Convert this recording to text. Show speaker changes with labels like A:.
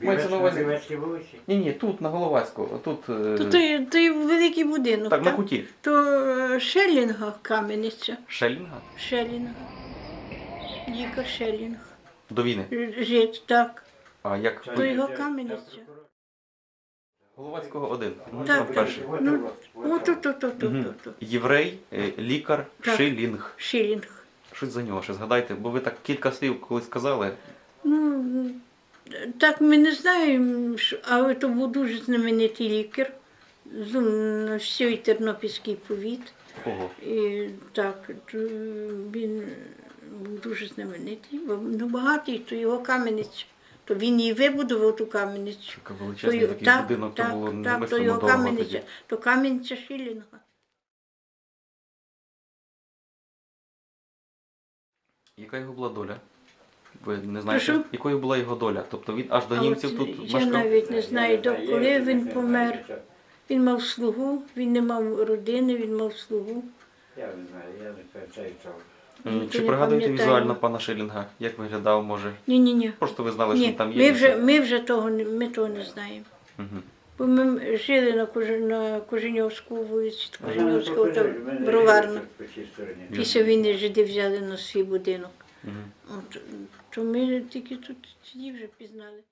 A: Мається на увазі.
B: Вулиці.
A: Ні, ні, тут на Головацького, тут. е,
C: То той, той великий будинок,
A: Так, на
C: так?
A: куті.
C: То е, Шелінга кам'яниця.
A: Шелінга?
C: Шелінга. Лікар Шелінг.
A: До війни.
C: Жит, так.
A: А як?
C: То його кам'яниця.
A: Головацького один. Ну,
C: Так,
A: там
C: так.
A: перший.
C: Ну, О, то, то, то, то,
A: Мгм. Єврей, е, лікар,
C: Так.
A: Шилінг.
C: Шилінг.
A: Щось за нього ще згадайте, бо ви так кілька слів колись казали.
C: Так ми не знаємо, але то був дуже знаменитий лікар. На всій Тернопільський повіт.
A: Ого.
C: І так, він був дуже знаменитий, бо ну, багатий, то його кам'яниця. То він і вибудував ту.
A: Такий
C: То його- так,
A: будинок, то було
C: так, то його
A: дорого
C: кам'яниця, то кам'яниця Шилінга.
A: Яка його була доля? Ви не знаєте,
C: Прошу?
A: якою була його доля? Тобто він аж до
C: А
A: німців тут
C: я
A: мешкав?
C: навіть не знаю, до коли він помер. Він мав слугу, він не мав родини, він мав слугу.
B: Я не знаю, я не пам'ятаю цього.
A: М, Чи
C: не
A: пригадуєте
C: пам'ятає.
A: візуально пана Шилінга? Як виглядав, може?
C: Ні, ні, ні.
A: Просто ви знали, що
C: Ні,
A: він там є.
C: ми
A: і
C: вже, ми вже того, не- ми того не знаємо.
A: Мгм.
C: Бо ми жили на, Кожи- на Коженьовську вулиці,
B: Ну,
C: Коженьовського та броварна. Після війни жиди взяли на свій будинок. От, то ми тільки тут тоді вже пізнали.